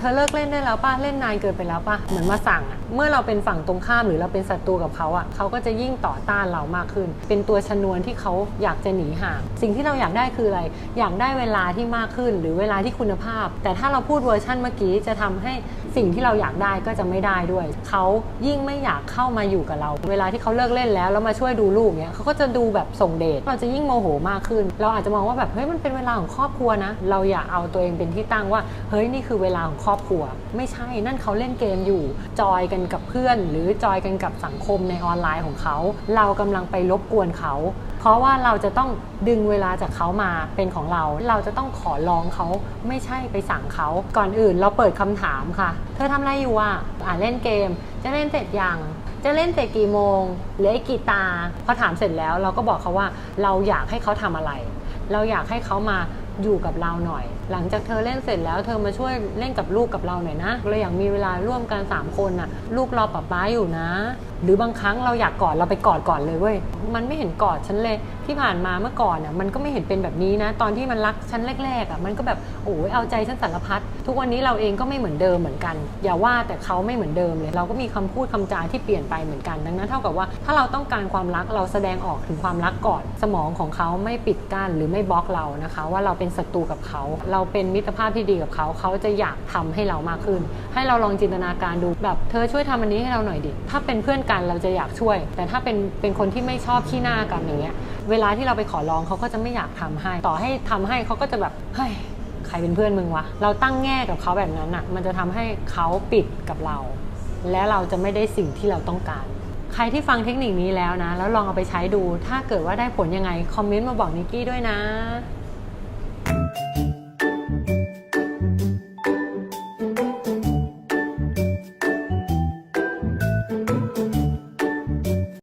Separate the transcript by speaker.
Speaker 1: เธอเลิกเล่นได้แล้วป้าเล่นนานเกินไปแล้วป้าเหมือนมาสั่งอะเมื่อเราเป็นฝั่งตรงข้ามหรือเราเป็นศัตรูกับเขาอะเขาก็จะยิ่งต่อต้านเรามากขึ้น เป็นตัวชนวนที่เขาอยากจะหนีห่างสิ่งที่เราอยากได้คืออะไร อยากได้เวลาที่มากขึ้น หรือเวลาที่คุณภาพ แต่ถ้าเราพูดเวอร์ชั่นเมื่อกี้จะทำให้สิ่งที่เราอยากได้ก็จะไม่ได้ด้วย เขายิ่งไม่อยากเข้ามาอยู่กับเรา เวลาที่เขาเลิกเล่นแล้วแล้วมาช่วยดูลูกเนี้ยเขาก็จะดูแบบส่งเดชเราจะยิ่งโมโหมากขึ้น เราอาจจะมองว่าแบบเฮ้ยมันเป็นเวลาของครอบครัวนะ เราอย่าเอาตัวเองเป็นที่ตั้งว่าเฮ้ยนี่คือเวลาของรอบครัว ไม่ใช่นั่นเขาเล่นเกมอยู่ จอยกันกับเพื่อน หรือจอยกันกับสังคมในออนไลน์ของเขา เรากำลังไปรบกวนเขา เพราะว่าเราจะต้องดึงเวลาจากเขามาเป็นของเรา เราจะต้องขอร้องเขาไม่ใช่ไปสั่งเขาก่อนอื่นเราเปิดคำถามค่ะ เธอทำอะไรอยู่อะอ่าเล่นเกม จะเล่นเสร็จยังจะเล่นเสร็จกี่โมงเหลืออีกกี่ตาพอถามเสร็จแล้วเราก็บอกเขาว่าเราอยากให้เขาทำอะไร เราอยากให้เขามา อยู่กับเราหน่อย หลังจากเธอเล่นเสร็จแล้วเธอมาช่วยเล่นกับลูกกับเราหน่อยนะเราอยากมีเวลาร่วมกัน 3 คนน่ะ ลูกรอป๊าป๊าอยู่นะ หรือบางครั้งเราอยากกอดเราไปกอดก่อนเลยเว้ยมันไม่เห็นกอดฉันเลยที่ผ่านมาเมื่อก่อนน่ะมันก็ไม่เห็นเป็นแบบนี้นะ ตอนที่มันรักฉันแรกๆอะมันก็แบบโอ้ยเอาใจฉันสารพัดทุกวันนี้เราเองก็ไม่เหมือนเดิมเหมือนกัน อย่าว่าแต่เขาไม่เหมือนเดิมเลย เราก็มีคำพูดคำจาที่เปลี่ยนไปเหมือนกันดังนั้นเท่ากับว่าถ้าเราต้องการความรักเราแสดงออกถึงความรักก่อน สมองของเขาไม่ปิดกั้นหรือไม่บล็อกเรานะคะ ว่าเราเป็นศัตรูกับเขา เราเป็นมิตรภาพที่ดีกับเขา เขาจะอยากทำให้เรามากขึ้น ให้เราลองจินตนาการดูแบบเธอช่วยทำอันนี้ให้เราหน่อยดิ ถ้าเป็นเพื่อนกันเราจะอยากช่วย แต่ถ้าเป็นเป็นคนที่ไม่ชอบขี้หน้ากันอย่างเงี้ย เวลาที่เราไปขอร้องเขาก็จะไม่อยากทำให้ ต่อให้ทำให้เขาก็จะแบบเฮ้ยใครเป็นเพื่อนมึงวะ เราตั้งแง่กับเขาแบบนั้นอะ มันจะทำให้เขาปิดกับเรา และเราจะไม่ได้สิ่งที่เราต้องการ ใครที่ฟังเทคนิคนี้แล้วนะ แล้วลองเอาไปใช้ดู ถ้าเกิดว่าได้ผลยังไง คอมเมนต์มาบอกนิกกี้ด้วยนะ